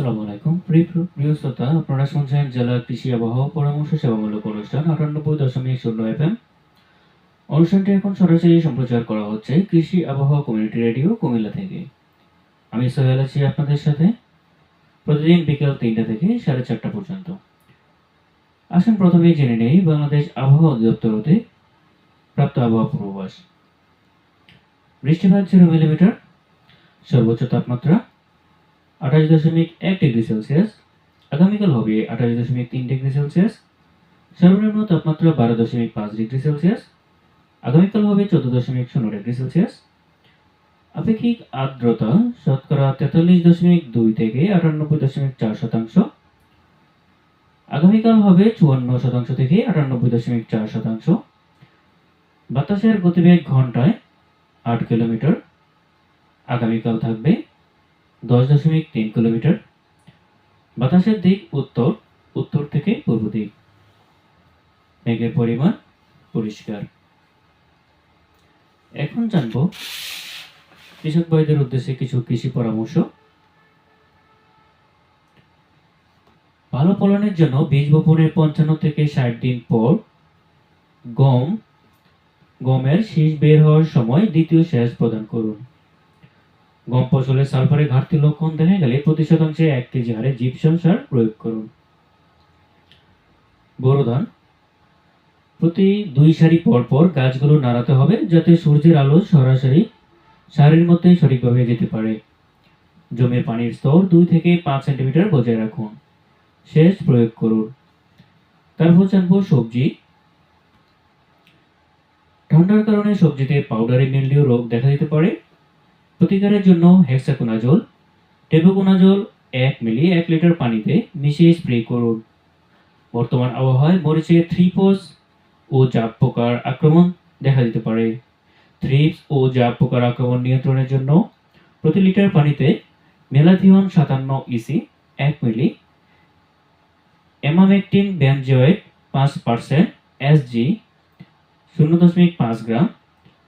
আসসালামু আলাইকুম। প্রিয় শ্রোতা, আপনারা শুনছেন জেলা কৃষি আবহাওয়া পরামর্শ সেবামূলক অনুষ্ঠান আটানব্বই দশমিক শূন্য এফএম। অনুষ্ঠানটি এখন সরাসরি সম্প্রচার করা হচ্ছে কৃষি আবহাওয়া কমিউনিটি রেডিও কুমিল্লা থেকে। আমি সোহেল আছি আপনাদের সাথে প্রতিদিন বিকেল তিনটা থেকে সাড়ে চারটা পর্যন্ত। আসুন প্রথমেই জেনে নেই বাংলাদেশ আবহাওয়া অধিদপ্তর হতে প্রাপ্ত আবহাওয়া পূর্বাভাস। বৃষ্টিপাত জিরো মিলিমিটার, সর্বোচ্চ তাপমাত্রা আঠাশ দশমিক এক ডিগ্রি সেলসিয়াস। আগামীকাল হবে আঠাশ দশমিক তিন ডিগ্রি সেলসিয়াস। সর্বনিম্ন তাপমাত্রা বারো দশমিক পাঁচ ডিগ্রি সেলসিয়াস। আগামীকাল হবে চোদ্দ দশমিক শূন্য ডিগ্রি সেলসিয়াস। আপেক্ষিক আর্দ্রতা শতকরা তেতাল্লিশ দশমিক দুই থেকে আটানব্বই দশমিক চার শতাংশ। আগামীকাল হবে চুয়ান্ন শতাংশ থেকে আটানব্বই দশমিক চার শতাংশ। বাতাসের গতিবেগ ঘন্টায় আট কিলোমিটার। আগামীকাল থাকবে দশ দশমিক তিন কিলোমিটার। বাতাসের দিক উত্তর উত্তর থেকে পূর্ব দিক। মেঘের পরিমাণ পরিষ্কার। এখন জানব কৃষক ভাইদের উদ্দেশ্যে কিছু কৃষি পরামর্শ। ভালো ফলনের জন্য বীজ বপনের পঞ্চান্ন থেকে ষাট দিন পর গম, গমের শীষ বের হওয়ার সময় দ্বিতীয় সেচ প্রদান করুন। গম ফসলে সালফারের ঘাটতি লক্ষণ দেখা গেলে প্রতি শতাংশে এক কেজি হারে জিপসাম সার প্রয়োগ করুন। বোরো ধান প্রতি দুই সারি পর পর গাছগুলো নাড়াতে হবে যাতে সূর্যের আলো সরাসরি সারির মধ্যে সঠিকভাবে যেতে পারে। জমির পানির স্তর দুই থেকে পাঁচ সেন্টিমিটার বজায় রাখুন। সেচ প্রয়োগ করুন। তারপর জানব সবজি। ঠান্ডার কারণে সবজিতে পাউডারি মিলডিউ রোগ দেখা দিতে পারে। প্রতিকারের জন্য হেক্সাকোনাজোল টেবোকোনাজোল এক মিলি এক লিটার পানিতে মিশিয়ে স্প্রে করুন। বর্তমান আবহাওয়ায় মরিচে থ্রিপস ও জাপ পোকার আক্রমণ দেখা দিতে পারে। থ্রিপস ও জাপ পোকার আক্রমণ নিয়ন্ত্রণের জন্য প্রতি লিটার পানিতে মেলাথিয়ন সাতান্ন ইসি এক মিলি, এমামেকটিন ব্যানজয়েড পাঁচ পার্সেন্ট এসজি শূন্য দশমিক পাঁচ গ্রাম